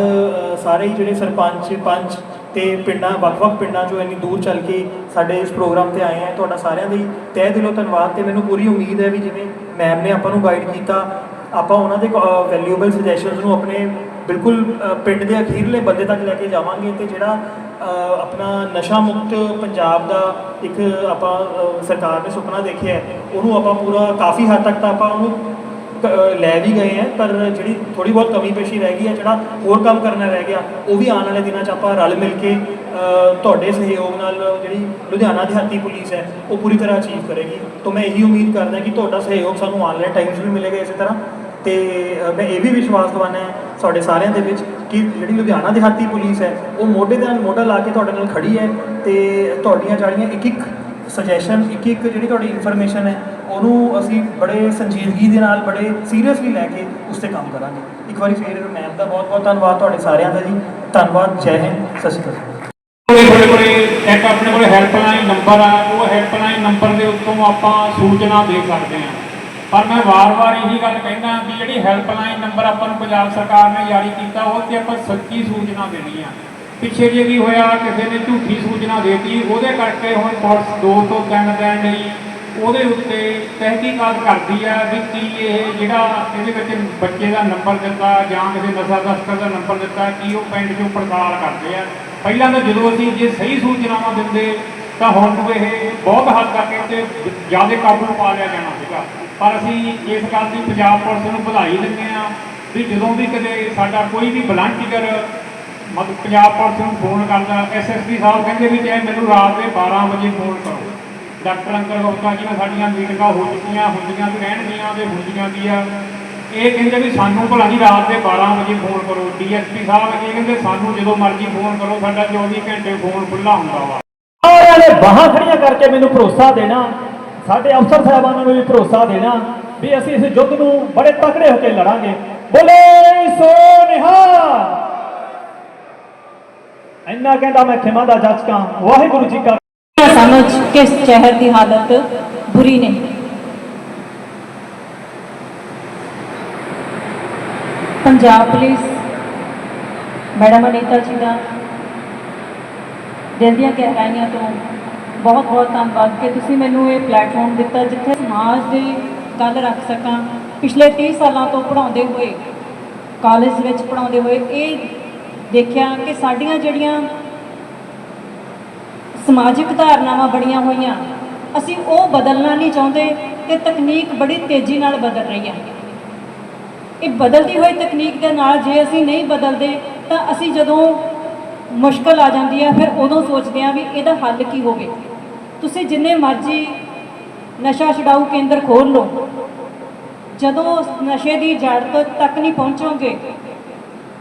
ਸਾਰੇ ਹੀ ਜਿਹੜੇ ਸਰਪੰਚ, ਪੰਚ ਤੇ ਪਿੰਡਾਂ, ਵੱਖ-ਵੱਖ ਪਿੰਡਾਂ ਚੋਂ ਇੰਨੀ ਦੂਰ ਚੱਲ ਕੇ ਸਾਡੇ ਇਸ ਪ੍ਰੋਗਰਾਮ ਤੇ ਆਏ ਹੈ ਤੁਹਾਡਾ ਸਾਰਿਆਂ ਦਾ ਹੀ ਤਹਿ ਦਿਲੋਂ ਧੰਨਵਾਦ ਤੇ ਮੈਨੂੰ ਪੂਰੀ ਉਮੀਦ ਹੈ ਵੀ ਜਿਵੇਂ ਮੈਮ ਨੇ ਆਪਾਂ ਨੂੰ ਗਾਈਡ ਕੀਤਾ, ਆਪਾਂ ਉਹਨਾਂ ਦੇ ਵੈਲਿਊਏਬਲ ਸੁਜੈਸ਼ਨਸ ਨੂੰ ਆਪਣੇ ਬਿਲਕੁਲ ਪਿੰਡ ਦੇ ਅਖੀਰਲੇ ਬੰਦੇ ਤੱਕ ਲੈ ਕੇ ਜਾਵਾਂਗੇ ਤੇ ਜਿਹੜਾ ਆਪਣਾ ਨਸ਼ਾ ਮੁਕਤ ਪੰਜਾਬ ਦਾ ਇੱਕ ਆਪਾਂ ਸਰਕਾਰ ਨੇ ਸੁਪਨਾ ਦੇਖਿਆ ਹੈ, ਉਹਨੂੰ ਆਪਾਂ ਪੂਰਾ ਕਾਫੀ ਹੱਦ ਤੱਕ ਤਾਂ ਆਪਾਂ ਉਹਨੂੰ ਲੈ ਵੀ ਗਏ ਹੈ ਪਰ ਜਿਹੜੀ ਥੋੜੀ ਬਹੁਤ ਕਮੀ ਪੇਸ਼ੀ ਰਹਿ ਗਈ ਹੈ ਜਿਹੜਾ ਹੋਰ ਕੰਮ ਕਰਨਾ ਰਹਿ ਗਿਆ ਉਹ ਵੀ ਆਉਣ ਵਾਲੇ ਦਿਨਾਂ 'ਚ ਆਪਾਂ ਰਲ ਮਿਲ ਕੇ ਤੁਹਾਡੇ ਸਹਿਯੋਗ ਨਾਲ ਜਿਹੜੀ ਲੁਧਿਆਣਾ ਦਿਹਾਤੀ ਪੁਲਿਸ ਹੈ ਉਹ ਪੂਰੀ ਤਰ੍ਹਾਂ ਅਚੀਵ ਕਰੇਗੀ। ਤਾਂ ਮੈਂ ਇਹੀ ਉਮੀਦ ਕਰਦਾ ਕਿ ਤੁਹਾਡਾ ਸਹਿਯੋਗ ਸਾਨੂੰ ਆਉਣ ਵਾਲੇ ਟਾਈਮਸ ਵੀ ਮਿਲੇਗਾ ਇਸੇ ਤਰ੍ਹਾਂ। ਤੇ ਮੈਂ ਇਹ ਵੀ ਵਿਸ਼ਵਾਸ ਦਿਵਾਨਾ ਹੈ ਤੁਹਾਡੇ ਸਾਰਿਆਂ ਦੇ ਵਿੱਚ ਕਿ ਜਿਹੜੀ ਲੁਧਿਆਣਾ ਦਿਹਾਤੀ ਪੁਲਿਸ ਹੈ, ਉਹ ਮੋਢੇ ਦੇ ਨਾਲ ਮੋਢਾ ਲਾ ਕੇ ਤੁਹਾਡੇ ਨਾਲ ਖੜੀ ਹੈ ਤੇ ਤੁਹਾਡੀਆਂ ਜਿਹੜੀਆਂ ਇੱਕ ਇੱਕ ਸੁਜੈਸ਼ਨ ਇੱਕ ਇੱਕ ਜਿਹੜੀ ਤੁਹਾਡੀ ਇਨਫੋਰਮੇਸ਼ਨ ਹੈ, ਉਹਨੂੰ ਅਸੀਂ ਬੜੇ ਸੰਜੀਦਗੀ ਦੇ ਨਾਲ, ਬੜੇ ਸੀਰੀਅਸਲੀ ਲੈ ਕੇ ਉਸ ਤੇ ਕੰਮ ਕਰਾਂਗੇ। ਇੱਕ ਵਾਰੀ ਫੇਰ ਮੈਮ ਦਾ ਬਹੁਤ ਬਹੁਤ ਧੰਨਵਾਦ ਤੁਹਾਡੇ ਸਾਰਿਆਂ ਦਾ ਜੀ। ਧੰਨਵਾਦ, ਜੈ ਹਿੰਦ, ਸਤਿ ਸ਼੍ਰੀ ਅਕਾਲ। ਕੋਲੇ ਕੋਲੇ ਇੱਕ ਆਪਣੇ ਕੋਲ ਹੈਲਪਲਾਈਨ ਨੰਬਰ ਆ, ਉਹ ਹੈਲਪਲਾਈਨ ਨੰਬਰ ਦੇ ਉੱਤੋਂ ਆਪਾਂ ਸੂਚਨਾ ਦੇ ਸਕਦੇ ਹਾਂ। ਪਰ ਮੈਂ ਵਾਰ-ਵਾਰ ਇਹੀ ਗੱਲ ਕਹਿੰਦਾ ਕਿ ਜਿਹੜੀ ਹੈਲਪਲਾਈਨ ਨੰਬਰ ਆਪਾਂ ਨੂੰ ਪੰਜਾਬ ਸਰਕਾਰ ਨੇ ਜਾਰੀ ਕੀਤਾ ਉਹ ਤੇ ਆਪਾਂ ਸੱਚੀ ਸੂਚਨਾ ਦੇਣੀ ਆ। ਪਿੱਛੇ ਜੇ ਕੀ ਹੋਇਆ, ਕਿਸੇ ਨੇ ਝੂਠੀ ਸੂਚਨਾ ਦੇਤੀ, ਉਹਦੇ ਕਰਕੇ ਹੁਣ ਪੁਲਿਸ ਦੋ ਤੋਂ ਤਿੰਨ ਦਿਨ ਲਈ ਉਹਦੇ ਉੱਤੇ ਤਹਿਕੀਕਾਤ ਕਰਦੀ ਆ ਵੀ ਕੀ ਇਹ ਜਿਹੜਾ ਇਹਦੇ ਵਿੱਚ ਬੱਚੇ ਦਾ ਨੰਬਰ ਦਿੱਤਾ ਜਾਂ ਕਿਸੇ ਨਸ਼ਾ ਤਸਕਰ ਦਾ ਨੰਬਰ ਦਿੱਤਾ, ਕੀ ਉਹ ਪਿੰਡ 'ਚੋਂ ਪੜਤਾਲ ਕਰਦੇ ਆ। ਪਹਿਲਾਂ ਤਾਂ ਜਦੋਂ ਅਸੀਂ ਜੇ ਸਹੀ ਸੂਚਨਾਵਾਂ ਦਿੰਦੇ, ਤਾਂ ਹੁਣ ਨੂੰ ਇਹ ਬਹੁਤ ਹੱਦ ਤੱਕ ਤੇ ਜ਼ਿਆਦਾ ਕਾਬੂ ਪਾ ਲਿਆ ਜਾਣਾ ਸੀਗਾ। ਪਰ ਅਸੀਂ ਇਸ ਗੱਲ ਦੀ ਪੰਜਾਬ ਪੁਲਿਸ ਨੂੰ ਵਧਾਈ ਦਿੰਦੇ ਆ ਵੀ ਜਦੋਂ ਵੀ ਕਦੇ ਸਾਡਾ ਕੋਈ ਵੀ ਵਲੰਟੀਅਰ ਮਤਲਬ ਪੰਜਾਬ ਪੁਲਿਸ ਨੂੰ ਫੋਨ ਕਰਦਾ ਐਸਐਸਪੀ ਸਾਹਿਬ ਕਹਿੰਦੇ ਵੀ ਚਾਹੇ ਮੈਨੂੰ ਰਾਤ ਦੇ 12 ਵਜੇ ਫੋਨ ਕਰੋ। ਡਾਕਟਰ ਅੰਕਲ ਗੁਪਤਾ ਜੀ ਨਾਲ ਸਾਡੀਆਂ ਮੀਟਿੰਗਾਂ ਹੋ ਚੁੱਕੀਆਂ, ਹੁੰਦੀਆਂ ਵੀ ਰਹਿਣਗੀਆਂ ਤੇ ਹੁੰਦੀਆਂ ਵੀ ਆ। ਇਹ ਕਹਿੰਦੇ ਵੀ ਸਾਨੂੰ ਭਲਾ ਨਹੀਂ ਰਾਤ ਦੇ 12 ਵਜੇ ਫੋਨ ਕਰੋ। ਡੀਐਸਪੀ ਸਾਹਿਬ ਇਹ ਕਹਿੰਦੇ ਸਾਨੂੰ ਜਦੋਂ ਮਰਜ਼ੀ ਫੋਨ ਕਰੋ, ਸਾਡਾ 24 ਘੰਟੇ ਫੋਨ ਖੁੱਲਾ ਹੁੰਦਾ ਵਾ। ਸਾਰਿਆਂ ਨੇ ਬਾਹਾਂ ਖੜੀਆਂ ਕਰਕੇ ਮੈਨੂੰ ਭਰੋਸਾ ਦੇਣਾ। ਸਾਡੇ ਅਫਸਰ ਸਾਹਿਬਾਨਾਂ ਨੂੰ ਵੀ ਭਰੋਸਾ ਦੇਣਾ ਵੀ ਅਸੀਂ ਇਸ ਯੁੱਧ ਨੂੰ ਬੜੇ ਤਕੜੇ ਹੋ ਕੇ ਲੜਾਂਗੇ। ਬੋਲੇ, ਸੋ ਨਿਹਾਲ। ਇੰਨਾ ਕਹਿੰਦਾ ਮੈਂ ਖਿਮਾ ਦਾ ਜੱਜਕਾਂ ਵਾਹਿਗੁਰੂ ਜੀ ਕਾ ਸਮਝ ਕਿ ਸ਼ਹਿਰ ਦੀ ਹਾਲਤ ਬੁਰੀ ਨਹੀਂ ਪੰਜਾਬ ਪੁਲਿਸ, ਮੈਡਮ ਅਨੀਤਾ ਜੀ ਦਾ ਦਿਲ ਦੀਆਂ ਗਹਿਰਾਈਆਂ ਤੋਂ ਬਹੁਤ ਬਹੁਤ ਧੰਨਵਾਦ ਕਿ ਤੁਸੀਂ ਮੈਨੂੰ ਇਹ ਪਲੇਟਫਾਰਮ ਦਿੱਤਾ ਜਿੱਥੇ ਸਮਾਜ ਦੀ ਗੱਲ ਰੱਖ ਸਕਾਂ। ਪਿਛਲੇ 30 ਸਾਲਾਂ ਤੋਂ ਪੜਾਉਂਦੇ ਹੋਏ ਕਾਲਜ ਵਿੱਚ ਪੜਾਉਂਦੇ ਹੋਏ ਇਹ ਦੇਖਿਆ ਕਿ ਸਾਡੀਆਂ ਜਿਹੜੀਆਂ ਸਮਾਜਿਕ ਧਾਰਨਾਵਾਂ ਬਣੀਆਂ ਹੋਈਆਂ, ਅਸੀਂ ਉਹ ਬਦਲਣਾ ਨਹੀਂ ਚਾਹੁੰਦੇ ਕਿ ਤਕਨੀਕ ਬੜੀ ਤੇਜ਼ੀ ਨਾਲ ਬਦਲ ਰਹੀ ਹੈ ਇਹ ਬਦਲਦੀ ਹੋਈ ਤਕਨੀਕ ਦੇ ਨਾਲ ਜੇ ਅਸੀਂ ਨਹੀਂ ਬਦਲਦੇ, ਤਾਂ ਅਸੀਂ ਜਦੋਂ ਮੁਸ਼ਕਲ ਆ ਜਾਂਦੀ ਹੈ, ਫਿਰ ਉਦੋਂ ਸੋਚਦੇ ਹਾਂ ਵੀ ਇਹਦਾ ਹੱਲ ਕੀ ਹੋਵੇ। ਤੁਸੀਂ ਜਿੰਨੇ ਮਰਜ਼ੀ ਨਸ਼ਾ ਛਡਾਊ ਕੇਂਦਰ ਖੋਲ ਲਓ। ਜਦੋਂ ਉਸ ਨਸ਼ੇ ਦੀ ਜੜ ਤੱਕ ਨਹੀਂ ਪਹੁੰਚੋਗੇ,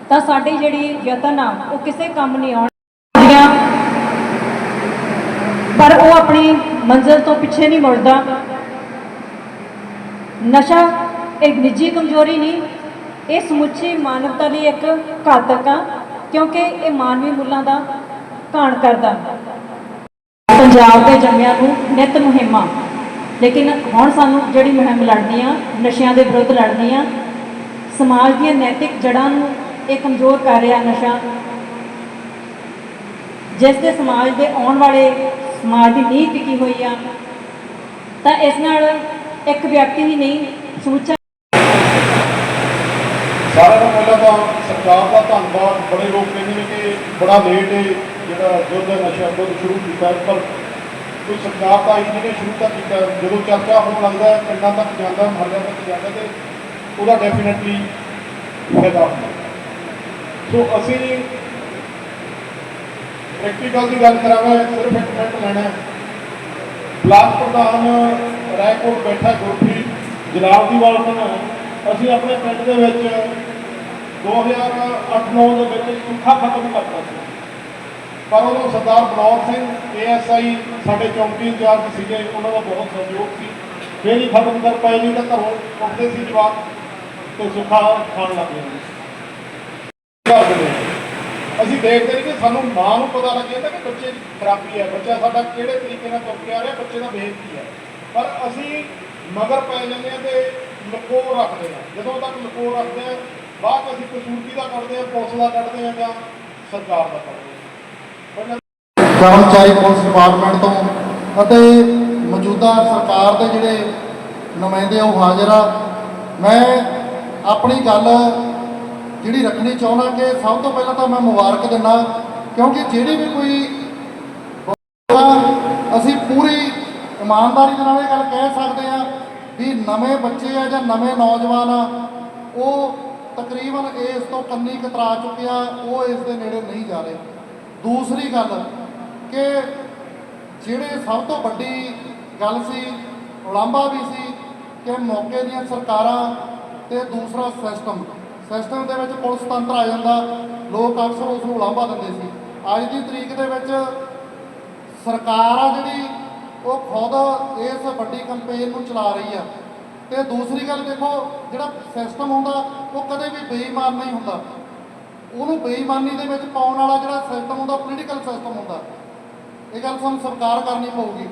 ਤਾਂ ਸਾਡੀ ਜਿਹੜੀ ਯਤਨ ਆ, ਉਹ ਕਿਸੇ ਕੰਮ ਨਹੀਂ ਆਉਣਗੀਆਂ ਪਰ ਉਹ ਆਪਣੀ ਮੰਜ਼ਿਲ ਤੋਂ ਪਿੱਛੇ ਨਹੀਂ ਮੁੜਦਾ। ਨਸ਼ਾ ਇੱਕ ਨਿੱਜੀ ਕਮਜ਼ੋਰੀ ਨਹੀਂ, ਇਹ ਸਮੁੱਚੀ ਮਾਨਵਤਾ ਲਈ ਇੱਕ ਘਾਤਕ ਆ, ਕਿਉਂਕਿ ਇਹ ਮਾਨਵੀ ਮੁੱਲਾਂ ਦਾ ਘਾਣ ਕਰਦਾ। ਪੰਜਾਬ ਦੇ ਜੰਮਿਆਂ ਨੂੰ ਨਿਤ ਮੁਹਿੰਮਾਂ। ਲੇਕਿਨ ਹੁਣ ਸਾਨੂੰ ਜਿਹੜੀ ਮੁਹਿੰਮ ਲੜਨੀ ਆ, ਨਸ਼ਿਆਂ ਦੇ ਵਿਰੁੱਧ ਲੜਨੀ ਆ, ਸਮਾਜ ਦੀਆਂ ਨੈਤਿਕ ਜੜ੍ਹਾਂ ਨੂੰ ਇਹ ਕਮਜ਼ੋਰ ਕਰ ਰਿਹਾ ਨਸ਼ਾ। ਜਿਸ ਦੇ ਸਮਾਜ ਦੇ ਆਉਣ ਵਾਲੇ ਸਮਾਜ ਦੀ ਨੀਂਹ ਟਿਕੀ ਹੋਈ ਆ, ਤਾਂ ਇਸ ਨਾਲ ਇੱਕ ਵਿਅਕਤੀ ਹੀ ਨਹੀਂ, ਸਮੁੱਚਾ ਸਾਰਿਆਂ ਨੂੰ ਪਹਿਲਾਂ ਤਾਂ ਸਰਕਾਰ ਦਾ ਧੰਨਵਾਦ, ਬੜੇ ਲੋਕ ਕਹਿੰਦੇ ਨੇ ਕਿ ਬੜਾ ਲੇਟ ਹੈ ਜਿਹੜਾ ਯੁੱਧ ਨਸ਼ਾ ਦੁੱਧ ਸ਼ੁਰੂ ਕੀਤਾ ਪਰ ਕੋਈ ਸਰਕਾਰ ਤਾਂ ਆਈ ਜਿਹਨੇ ਸ਼ੁਰੂ ਤਾਂ ਕੀਤਾ ਜਦੋਂ ਚਰਚਾ ਹੋਣ ਲੱਗਦਾ ਪਿੰਡਾਂ ਤੱਕ ਜਾਂਦਾ, ਮਹੱਲਿਆਂ ਤੱਕ ਜਾਂਦਾ, ਤੇ ਉਹਦਾ ਡੈਫੀਨਿਟਲੀ ਫਾਇਦਾ ਹੁੰਦਾ ਸੋ ਅਸੀਂ ਪ੍ਰੈਕਟੀਕਲ ਦੀ ਗੱਲ ਕਰਾਂਗਾ ਸਿਰਫ ਇੱਕ ਮਿੰਟ ਲੈਣਾ ਬਲਾਕ ਪ੍ਰਧਾਨ ਰਾਏਕੋਟ ਬੈਠਾ ਗੁਰਪ੍ਰੀਤ, ਜਲਾਲ ਦੀ ਵਾਲ ਤੋਂ ਅਸੀਂ ਆਪਣੇ ਪਿੰਡ ਦੇ ਵਿੱਚ 2008-9 ਦੇ ਵਿੱਚ ਸੁੱਖਾ ਖਤਮ ਕਰਤਾ ਸੀ। ਪਰ ਉਦੋਂ ਸਰਦਾਰ ਬਲੌਰ ਸਿੰਘ ਏਐਸਆਈ ਸਾਡੇ ਚੌਂਕੀ ਇੰਚਾਰਜ ਸੀਗੇ, ਉਹਨਾਂ ਦਾ ਬਹੁਤ ਸਹਿਯੋਗ ਸੀ। ਫਿਰ ਹੀ ਖਤਮ ਕਰ ਪਾਏ ਨਹੀਂ ਤਾਂ ਘਰੋਂ ਉੱਠਦੇ ਸੀ ਜਵਾਬ ਤੇ ਸੁਖਾ ਖਾਣ ਲੱਗ ਜਾਂਦੇ ਅਸੀਂ ਦੇਖਦੇ ਨਹੀਂ ਕਿ ਸਾਨੂੰ ਮਾਂ ਨੂੰ ਪਤਾ ਲੱਗ ਜਾਂਦਾ ਕਿ ਬੱਚੇ ਦੀ ਖਰਾਬੀ ਹੈ। ਬੱਚਾ ਸਾਡਾ ਕਿਹੜੇ ਤਰੀਕੇ ਨਾਲ ਤੁਰ ਕੇ ਆ ਰਿਹਾ, ਬੱਚੇ ਦਾ ਬਿਹੇਵ ਕੀ ਹੈ। ਪਰ ਅਸੀਂ ਮਗਰ ਪੈ ਜਾਂਦੇ ਹਾਂ ਤੇ ਲੁਕੋ ਰੱਖਦੇ ਹਾਂ। ਜਦੋਂ ਤੱਕ ਲਕੋ ਰੱਖਦੇ ਹਾਂ, ਬਾਅਦ ਅਸੀਂ ਕਸੂਰਗੀ ਦਾ ਕੱਢਦੇ ਹਾਂ, ਪੁਲਿਸ ਦਾ ਕੱਢਦੇ ਹਾਂ ਜਾਂ ਸਰਕਾਰ ਦਾ ਕੱਢਦੇ ਹਾਂ। ਕਰਮਚਾਰੀ ਪੁਲਿਸ ਡਿਪਾਰਟਮੈਂਟ ਤੋਂ ਅਤੇ ਮੌਜੂਦਾ ਸਰਕਾਰ ਦੇ ਜਿਹੜੇ ਨੁਮਾਇੰਦੇ ਉਹ ਹਾਜ਼ਰ ਆ। ਮੈਂ ਆਪਣੀ ਗੱਲ ਜਿਹੜੀ ਰੱਖਣੀ ਚਾਹੁੰਦਾ ਕਿ ਸਭ ਤੋਂ ਪਹਿਲਾਂ ਤਾਂ ਮੈਂ ਮੁਬਾਰਕ ਦਿੰਦਾ ਕਿਉਂਕਿ ਜਿਹੜੀ ਵੀ ਕੋਈ ਅਸੀਂ ਪੂਰੀ ਇਮਾਨਦਾਰੀ ਦੇ ਨਾਲ ਇਹ ਗੱਲ ਕਹਿ ਸਕਦੇ ਆ ਵੀ ਨਵੇਂ ਬੱਚੇ ਆ ਜਾਂ ਨਵੇਂ ਨੌਜਵਾਨ ਆ ਉਹ ਤਕਰੀਬਨ ਇਸ ਤੋਂ ਕੰਨੀ ਕਤਰਾ ਚੁੱਕੇ ਆ ਉਹ ਇਸ ਦੇ ਨੇੜੇ ਨਹੀਂ ਜਾ ਰਹੇ। ਦੂਸਰੀ ਗੱਲ ਕਿ ਜਿਹੜੇ ਸਭ ਤੋਂ ਵੱਡੀ ਗੱਲ ਸੀ, ਉਲਾਂਭਾ ਵੀ ਸੀ ਕਿ ਮੌਕੇ ਦੀਆਂ ਸਰਕਾਰਾਂ ਤੇ ਦੂਸਰਾ ਸਿਸਟਮ ਸਿਸਟਮ ਦੇ ਵਿੱਚ ਪੁਲਿਸ ਤੰਤਰ ਆ ਜਾਂਦਾ, ਲੋਕ ਅਕਸਰ ਉਸ ਨੂੰ ਉਲਾਂਭਾ ਦਿੰਦੇ ਸੀ। ਅੱਜ ਦੀ ਤਰੀਕ ਦੇ ਵਿੱਚ ਸਰਕਾਰ ਆ ਜਿਹੜੀ, ਉਹ ਖੁਦ ਇਸ ਵੱਡੀ ਕੰਪੇਨ ਨੂੰ ਚਲਾ ਰਹੀ ਆ। ਤੇ ਦੂਸਰੀ ਗੱਲ ਦੇਖੋ, ਜਿਹੜਾ ਸਿਸਟਮ ਹੁੰਦਾ, ਉਹ ਕਦੇ ਵੀ ਬੇਈਮਾਨ ਨਹੀਂ ਹੁੰਦਾ। ਉਹਨੂੰ ਬੇਈਮਾਨੀ ਦੇ ਵਿੱਚ ਪਾਉਣ ਵਾਲਾ ਜਿਹੜਾ ਸਿਸਟਮ ਹੁੰਦਾ ਪੋਲੀਟੀਕਲ ਸਿਸਟਮ ਹੁੰਦਾ। ਇਹ ਗੱਲ ਸਾਨੂੰ ਸਵੀਕਾਰ ਕਰਨੀ ਪਊਗੀ।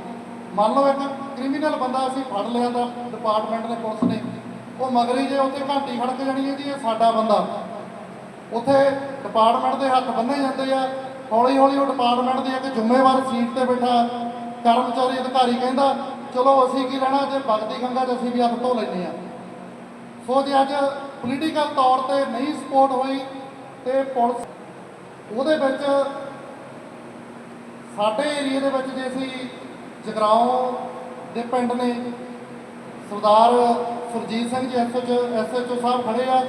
ਮੰਨ ਲਓ ਇੱਕ ਕ੍ਰਿਮੀਨਲ ਬੰਦਾ ਅਸੀਂ ਫੜ ਲਿਆ ਤਾਂ ਡਿਪਾਰਟਮੈਂਟ ਨੇ ਪੁਲਿਸ ਨੇ, ਉਹ ਮਗਰੀ ਜੇ ਉੱਥੇ ਘੰਟੀ ਖੜਕ ਜਾਣੀ ਹੈ ਜੀ, ਇਹ ਸਾਡਾ ਬੰਦਾ। ਉੱਥੇ ਡਿਪਾਰਟਮੈਂਟ ਦੇ ਹੱਥ ਬੰਨੇ ਜਾਂਦੇ ਆ ਹੌਲੀ ਹੌਲੀ ਉਹ ਡਿਪਾਰਟਮੈਂਟ ਦੀ ਇੱਕ ਜ਼ਿੰਮੇਵਾਰ ਸੀਟ ਤੇ ਬੈਠਾ, ਕਰਮਚਾਰੀ ਅਧਿਕਾਰੀ ਕਹਿੰਦਾ, ਚਲੋ ਅਸੀਂ ਕੀ ਲੈਣਾ, ਜੇ ਭਗਤੀ ਗੰਗਾ 'ਚ ਅਸੀਂ ਵੀ ਹੱਥ ਧੋ ਲੈਂਦੇ ਆ ਸੋ ਜੇ ਅੱਜ ਪੋਲੀਟੀਕਲ ਤੌਰ ਤੇ ਨਹੀਂ ਸਪੋਰਟ ਹੋਈ, ਤੇ ਪੁਲਿਸ ਉਹਦੇ ਵਿੱਚ ਸਾਡੇ ਏਰੀਆ ਦੇ ਵਿੱਚ ਜੇ ਅਸੀਂ ਜਗਰਾਉਂ ਦੇ ਪਿੰਡ ਨੇ ਸਰਦਾਰ ਸੁਰਜੀਤ ਸਿੰਘ ਜੀ ਐਸਐਚ ਐਸਐਚਓ ਸਾਹਿਬ ਖੜੇ ਆ,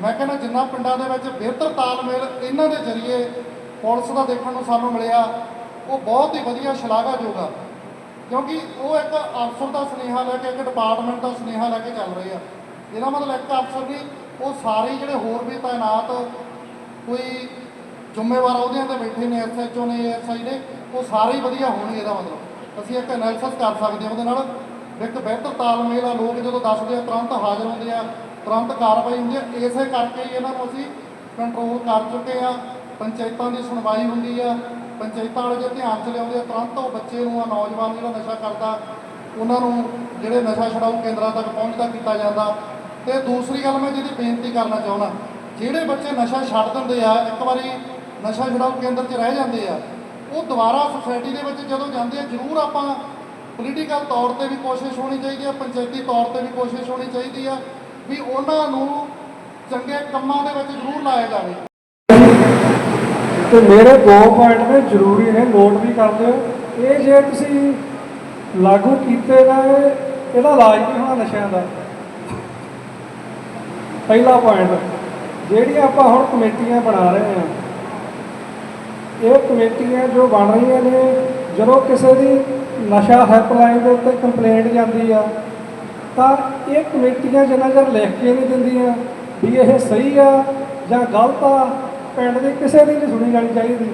ਮੈਂ ਕਹਿੰਦਾ ਜਿੰਨਾ ਪਿੰਡਾਂ ਦੇ ਵਿੱਚ ਬਿਹਤਰ ਤਾਲਮੇਲ ਇਹਨਾਂ ਦੇ ਜ਼ਰੀਏ ਪੁਲਿਸ ਦਾ ਦੇਖਣ ਨੂੰ ਸਾਨੂੰ ਮਿਲਿਆ, ਉਹ ਬਹੁਤ ਹੀ ਵਧੀਆ ਸ਼ਲਾਘਾਯੋਗ ਆ। ਕਿਉਂਕਿ ਉਹ ਇੱਕ ਅਫਸਰ ਦਾ ਸੁਨੇਹਾ ਲੈ ਕੇ, ਇੱਕ ਡਿਪਾਰਟਮੈਂਟ ਦਾ ਸੁਨੇਹਾ ਲੈ ਕੇ ਚੱਲ ਰਹੇ ਆ। ਇਹਦਾ ਮਤਲਬ ਇੱਕ ਅਫਸਰ ਨਹੀਂ, ਉਹ ਸਾਰੇ ਜਿਹੜੇ ਹੋਰ ਵੀ ਤਾਇਨਾਤ ਕੋਈ ਜ਼ਿੰਮੇਵਾਰ ਅਹੁਦਿਆਂ ਤੇ ਬੈਠੇ ਨੇ ਐਸਐਚਓ ਨੇ ਐਸਆਈ ਨੇ, ਉਹ ਸਾਰੇ ਹੀ ਵਧੀਆ ਹੋਣਗੇ ਇਹਦਾ ਮਤਲਬ। ਅਸੀਂ ਇੱਕ ਐਨਾਲਿਸਿਸ ਕਰ ਸਕਦੇ ਹਾਂ ਉਹਦੇ ਨਾਲ। ਇੱਕ ਬਿਹਤਰ ਤਾਲਮੇਲ ਆ ਲੋਕ ਜਦੋਂ ਦੱਸਦੇ ਆ, ਤੁਰੰਤ ਹਾਜ਼ਰ ਹੁੰਦੇ ਆ, ਤੁਰੰਤ ਕਾਰਵਾਈ ਹੁੰਦੀ ਆ, ਇਸੇ ਕਰਕੇ ਹੀ ਇਹਨਾਂ ਨੂੰ ਅਸੀਂ ਕੰਟਰੋਲ ਕਰ ਚੁੱਕੇ ਆ ਪੰਚਾਇਤਾਂ ਦੀ ਸੁਣਵਾਈ ਹੁੰਦੀ ਆ। ਪੰਚਾਇਤਾਂ ਵਾਲੇ ਜੇ ਧਿਆਨ ਚ ਲਿਆਉਂਦੇ ਆ, ਤੁਰੰਤ ਉਹ ਬੱਚੇ ਨੂੰ, ਆ ਨੌਜਵਾਨ ਜਿਹੜਾ ਨਸ਼ਾ ਕਰਦਾ, ਉਹਨਾਂ ਨੂੰ ਜਿਹੜੇ ਨਸ਼ਾ ਛਡਾਊ ਕੇਂਦਰਾਂ ਤੱਕ ਪਹੁੰਚਦਾ ਕੀਤਾ ਜਾਂਦਾ। ਤੇ ਦੂਸਰੀ ਗੱਲ ਮੈਂ ਜਿਹਦੀ ਬੇਨਤੀ ਕਰਨਾ ਚਾਹੁੰਦਾ, ਜਿਹੜੇ ਬੱਚੇ ਨਸ਼ਾ ਛੱਡ ਦਿੰਦੇ ਆ, ਇੱਕ ਵਾਰੀ ਨਸ਼ਾ ਛਡਾਊ ਕੇਂਦਰ 'ਚ ਰਹਿ ਜਾਂਦੇ ਆ, ਉਹ ਦੁਬਾਰਾ ਸੁਸਾਇਟੀ ਦੇ ਵਿੱਚ ਜਦੋਂ ਜਾਂਦੇ ਆ, ਜ਼ਰੂਰ ਆਪਾਂ ਪੋਲੀਟੀਕਲ ਤੌਰ ਤੇ ਵੀ ਕੋਸ਼ਿਸ਼ ਹੋਣੀ ਚਾਹੀਦੀ ਆ, ਪੰਚਾਇਤੀ ਤੌਰ ਤੇ ਵੀ ਕੋਸ਼ਿਸ਼ ਹੋਣੀ ਚਾਹੀਦੀ ਆ, ਵੀ ਉਹਨਾਂ ਨੂੰ ਚੰਗੇ ਕੰਮਾਂ ਦੇ ਵਿੱਚ ਜ਼ਰੂਰ ਲਾਇਆ ਜਾਵੇ। ਤੇ ਮੇਰੇ ਦੋ ਪੁਆਇੰਟ ਨੇ ਜ਼ਰੂਰੀ ਨੇ ਨੋਟ ਵੀ ਕਰ ਲਿਓ ਇਹ ਜੇ ਤੁਸੀਂ ਲਾਗੂ ਕੀਤੇ ਗਏ ਇਹਦਾ ਇਲਾਜ ਨਹੀਂ ਹੋਣਾ ਨਸ਼ਿਆਂ ਦਾ। ਪਹਿਲਾ ਪੁਆਇੰਟ ਜਿਹੜੀਆਂ ਆਪਾਂ ਹੁਣ ਕਮੇਟੀਆਂ ਬਣਾ ਰਹੇ ਹਾਂ ਇਹ ਕਮੇਟੀਆਂ ਜੋ ਬਣ ਰਹੀਆਂ ਨੇ, ਜਦੋਂ ਕਿਸੇ ਦੀ ਨਸ਼ਾ ਹੈਲਪਲਾਈਨ ਦੇ ਉੱਤੇ ਕੰਪਲੇਂਟ ਜਾਂਦੀ ਆ, ਤਾਂ ਇਹ ਕਮੇਟੀਆਂ ਜਿੰਨਾ ਚਿਰ ਲਿਖ ਕੇ ਨਹੀਂ ਦਿੰਦੀਆਂ ਵੀ ਇਹ ਸਹੀ ਆ ਜਾਂ ਗਲਤ ਆ, ਪਿੰਡ ਦੇ ਕਿਸੇ ਦੀ ਨਹੀਂ ਸੁਣੀ ਜਾਣੀ ਚਾਹੀਦੀ।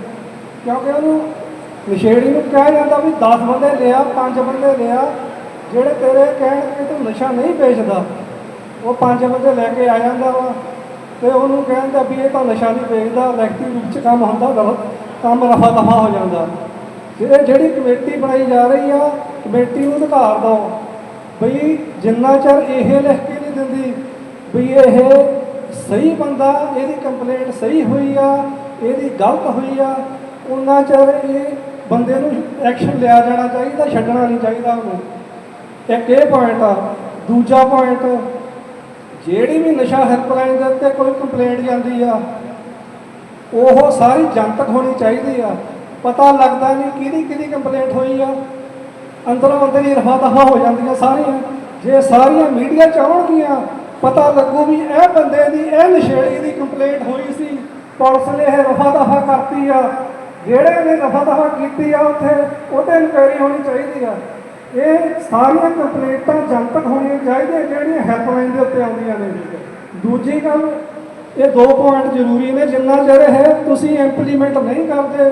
ਕਿਉਂਕਿ ਉਹਨੂੰ ਨਸ਼ੇੜੀ ਨੂੰ ਕਿਹਾ ਜਾਂਦਾ ਵੀ 10 ਬੰਦੇ ਲਿਆ 5 ਬੰਦੇ ਲਿਆ, ਜਿਹੜੇ ਤੇਰੇ ਕਹਿਣ ਕਿ ਤੂੰ ਨਸ਼ਾ ਨਹੀਂ ਵੇਚਦਾ, ਉਹ ਪੰਜ ਬੰਦੇ ਲੈ ਕੇ ਆ ਜਾਂਦਾ ਵਾ। ਤੇ ਉਹਨੂੰ ਕਹਿੰਦਾ ਵੀ ਇਹ ਤਾਂ ਨਸ਼ਾ ਨਹੀਂ ਵੇਚਦਾ ਲਿਖਤੀ ਰੂਪ ਚ ਕੰਮ ਹੁੰਦਾ ਗਲਤ। ਕੰਮ ਰਫਾ ਦਫਾ ਹੋ ਜਾਂਦਾ। ਤੇ ਇਹ ਜਿਹੜੀ ਕਮੇਟੀ ਬਣਾਈ ਜਾ ਰਹੀ ਆ, ਕਮੇਟੀ ਨੂੰ ਅਧਿਕਾਰ ਦਿਓ। ਬਈ ਜਿੰਨਾ ਚਿਰ ਇਹ ਲਿਖ ਕੇ ਨਹੀਂ ਦਿੰਦੀ ਵੀ ਇਹ ਸਹੀ ਬੰਦਾ, ਇਹਦੀ ਕੰਪਲੇਂਟ ਸਹੀ ਹੋਈ ਆ, ਇਹਦੀ ਗਲਤ ਹੋਈ ਆ ਉਹਨਾਂ ਚਿਰ ਇਹ ਬੰਦੇ ਨੂੰ ਐਕਸ਼ਨ ਲਿਆ ਜਾਣਾ ਚਾਹੀਦਾ, ਛੱਡਣਾ ਨਹੀਂ ਚਾਹੀਦਾ ਉਹਨੂੰ। ਇੱਕ ਇਹ ਪੁਆਇੰਟ ਆ। ਦੂਜਾ ਪੁਆਇੰਟ ਜਿਹੜੀ ਵੀ ਨਸ਼ਾ ਹੈਲਪਲਾਈਨ ਦੇ ਉੱਤੇ ਕੋਈ ਕੰਪਲੇਂਟ ਜਾਂਦੀ ਆ ਉਹ ਸਾਰੀ ਜਨਤਕ ਹੋਣੀ ਚਾਹੀਦੀ ਆ। ਪਤਾ ਲੱਗਦਾ ਨਹੀਂ ਕਿਹਦੀ ਕਿਹਦੀ ਕੰਪਲੇਂਟ ਹੋਈ ਆ। ਅੰਦਰੋਂ ਅੰਦਰ ਹੀ ਰਫਾ ਦਫਾ ਹੋ ਜਾਂਦੀਆਂ ਸਾਰੀਆਂ। ਜੇ ਸਾਰੀਆਂ ਮੀਡੀਆ ਚ ਆਉਣਗੀਆਂ, ਪਤਾ ਲੱਗੂ ਵੀ ਇਹ ਬੰਦੇ ਦੀ, ਇਹ ਨਸ਼ੇੜੀ ਦੀ ਕੰਪਲੇਂਟ ਹੋਈ ਸੀ। ਪੁਲਿਸ ਨੇ ਇਹ ਰਫਾ ਦਫਾ ਕਰਤੀ ਆ। ਜਿਹੜੇ ਨੇ ਦਫਾ ਦਫਾ ਕੀਤੀ ਆ, ਉੱਥੇ ਉਹਤੇ ਇਨਕੁਆਇਰੀ ਹੋਣੀ ਚਾਹੀਦੀ ਆ। ਇਹ ਸਾਰੀਆਂ ਕੰਪਲੇਂਟਾਂ ਜਨਤਕ ਹੋਣੀਆਂ ਚਾਹੀਦੀਆਂ, ਜਿਹੜੀਆਂ ਹੈਲਪਲਾਈਨ ਦੇ ਉੱਤੇ ਆਉਂਦੀਆਂ ਨੇ। ਦੂਜੀ ਗੱਲ ਇਹ ਦੋ ਪੁਆਇੰਟ ਜ਼ਰੂਰੀ ਨੇ, ਜਿੰਨਾ ਚਿਰ ਹੈ ਤੁਸੀਂ ਇੰਪਲੀਮੈਂਟ ਨਹੀਂ ਕਰਦੇ,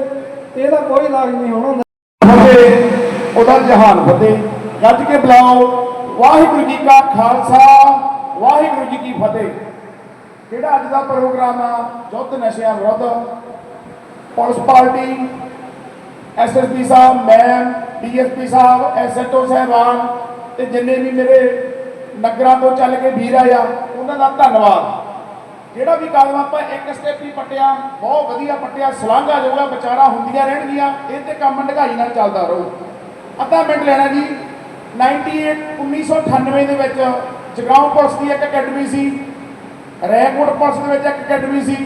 ਇਹਦਾ ਕੋਈ ਇਲਾਜ ਨਹੀਂ ਹੋਣਾ। ਫਤਿਹ ਉਹਦਾ ਜਹਾਨ ਫਤਿਹ ਗੱਜ ਕੇ ਬੁਲਾਓ। ਵਾਹਿਗੁਰੂ ਜੀ ਕਾ ਖਾਲਸਾ, ਵਾਹਿਗੁਰੂ ਜੀ ਕੀ ਫਤਿਹ। ਜਿਹੜਾ ਅੱਜ ਦਾ ਪ੍ਰੋਗਰਾਮ ਆ ਯੁੱਧ ਨਸ਼ਿਆਂ ਵਿਰੁੱਧ, ਪੁਲਿਸ ਪਾਰਟੀ ਐਸਐਸਪੀ ਸਾਹਿਬ, ਮੈਂ ਡੀਐਸਪੀ ਸਾਹਿਬ ਐਸਐਚਓ ਸਾਹਿਬਾਨ ਤੇ ਜਿੰਨੇ ਵੀ ਮੇਰੇ ਨਗਰਾਂ ਤੋਂ ਚੱਲ ਕੇ ਵੀਰ ਆਇਆ ਉਹਨਾਂ ਦਾ ਧੰਨਵਾਦ। ਜਿਹੜਾ ਵੀ ਕਦਮ ਆਪਾਂ ਇੱਕ ਸਟੈਪ ਹੀ ਪੱਟਿਆ, ਬਹੁਤ ਵਧੀਆ ਪੱਟਿਆ, ਸਲਾਘਾ ਜੋਗਾ ਵਿਚਾਰਾ ਹੁੰਦੀਆਂ ਰਹਿਣਗੀਆਂ, ਇਹ ਤੇ ਕੰਮ ਢਗਾਈ ਨਾਲ ਚੱਲਦਾ ਰਹੂ। ਅੱਧਾ ਮਿੰਟ ਲੈਣਾ ਜੀ 98 1998 ਦੇ ਵਿੱਚ ਜਗਰਾਉਂ ਪੁਲਿਸ ਦੀ ਇੱਕ ਅਕੈਡਮੀ ਸੀ ਰੈਕੋਰਡ ਪੁਲਿਸ ਦੇ ਵਿੱਚ ਇੱਕ ਅਕੈਡਮੀ ਸੀ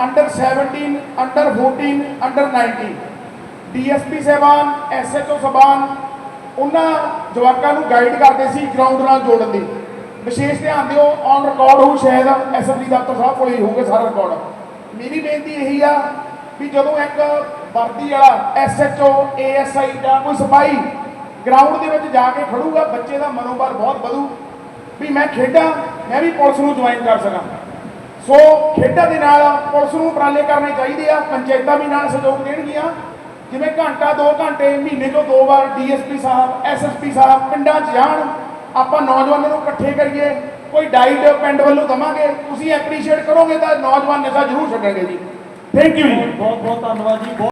ਅੰਡਰ 17 ਅੰਡਰ 14 ਅੰਡਰ 19 ਡੀਐਸਪੀ ਸਾਹਿਬਾਨ ਐਸਐਚਓ ਸਾਹਿਬਾਨ, ਉਹਨਾਂ ਜਵਾਕਾਂ ਨੂੰ ਗਾਈਡ ਕਰਦੇ ਸੀ ਗਰਾਊਂਡ ਨਾਲ ਜੋੜਨ ਦੀ। ਵਿਸ਼ੇਸ਼ ਧਿਆਨ ਦਿਓ ਔਨ ਰਿਕਾਰਡ ਹੋਊ ਸ਼ਾਇਦ ਐਸਐਸਪੀ ਦਫ਼ਤਰ ਸਾਹਿਬ ਕੋਲ ਹੀ ਹੋਊਗਾ ਸਾਰਾ ਰਿਕਾਰਡ ਮੇਰੀ ਬੇਨਤੀ ਇਹੀ ਆ ਵੀ ਜਦੋਂ ਇੱਕ ਵਰਦੀ ਵਾਲਾ ਐਸਐਚਓ ਏਐਸਆਈ ਜਾਂ ਕੋਈ ਸਿਪਾਹੀ ਗਰਾਊਂਡ ਦੇ ਵਿੱਚ ਜਾ ਕੇ ਖੜੂਗਾ, ਬੱਚੇ ਦਾ ਮਨੋਬਲ ਬਹੁਤ ਵਧੂ। ਵੀ ਮੈਂ ਖੇਡਾਂ, ਮੈਂ ਵੀ ਪੁਲਿਸ ਨੂੰ ਜੁਆਇਨ ਕਰ ਸਕਾਂ। ਸੋ ਖੇਡਾਂ ਦੇ ਨਾਲ ਪੁਲਿਸ ਨੂੰ ਉਪਰਾਲੇ ਕਰਨੇ ਚਾਹੀਦੇ ਆ, ਪੰਚਾਇਤਾਂ ਵੀ ਨਾਲ ਸਹਿਯੋਗ ਦੇਣਗੀਆਂ। ਜਿਵੇਂ ਘੰਟਾ 2 ਘੰਟੇ, ਮਹੀਨੇ ਤੋਂ ਦੋ ਵਾਰ ਡੀਐਸਪੀ ਸਾਹਿਬ ਐਸਐਸਪੀ ਸਾਹਿਬ ਪਿੰਡਾਂ 'ਚ ਜਾਣ ਆਪਾਂ ਨੌਜਵਾਨਾਂ ਨੂੰ ਇਕੱਠੇ ਕਰੀਏ, ਕੋਈ ਡਾਈਟ ਪਿੰਡ ਵੱਲੋਂ ਦਵਾਂਗੇ, ਤੁਸੀਂ ਐਪਰੀਸ਼ੀਏਟ ਕਰੋਗੇ ਤਾਂ ਨੌਜਵਾਨ ਨਸ਼ਾ ਜ਼ਰੂਰ ਛੱਡਣਗੇ ਜੀ। ਥੈਂਕ ਯੂ ਜੀ। ਬਹੁਤ ਬਹੁਤ ਧੰਨਵਾਦ ਜੀ, ਬਹੁਤ